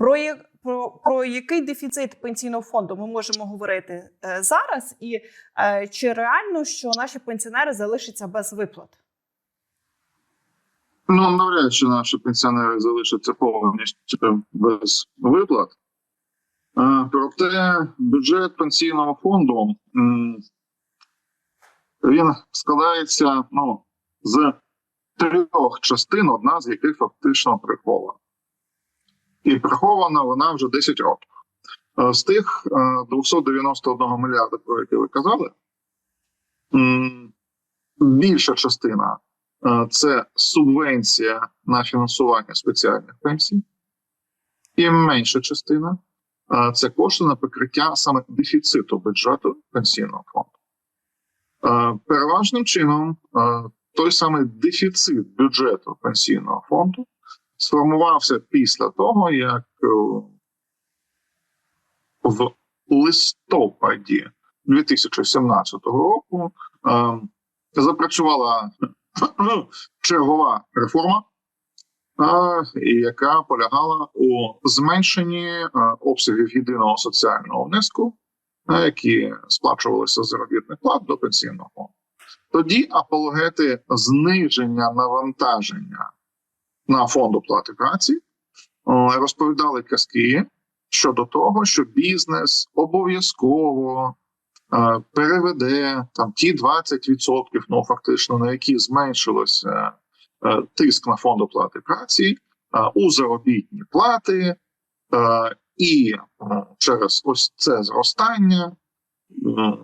Про, про, про який дефіцит пенсійного фонду ми можемо говорити е, зараз, і е, чи реально, що наші пенсіонери залишаться без виплат? Ну, навряд чи наші пенсіонери залишаться повністю без виплат. Е, Проте бюджет пенсійного фонду він складається ну, з трьох частин, одна з яких фактично прихована. І прихована вона вже 10 років. Е, З тих е, 291 мільярда, про які ви казали, більша частина Е, це субвенція на фінансування спеціальних пенсій, і менша частина е, це кошти на покриття саме дефіциту бюджету пенсійного фонду. Е, Переважним чином, е, той самий дефіцит бюджету пенсійного фонду сформувався після того, як е, в листопаді 2017 року е, запрацювала чергова реформа, яка полягала у зменшенні обсягів єдиного соціального внеску, які сплачувалися з заробітних плат до пенсійного. Тоді апологети зниження навантаження на фонд оплати праці розповідали казки щодо того, що бізнес обов'язково е, переведе там ті 20%, ну фактично на які зменшилося е, тиск на фонд оплати праці е, у заробітні плати, е, і е, через ось це зростання, е,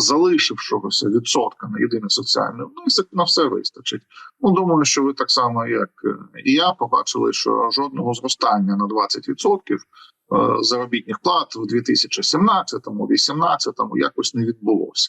залишившогося відсотка на єдиний соціальний внесок, на все вистачить. Ну думаю, що ви так само, як е, і я, побачили, що жодного зростання на 20% е, заробітних плат в 2017-2018 якось не відбулося.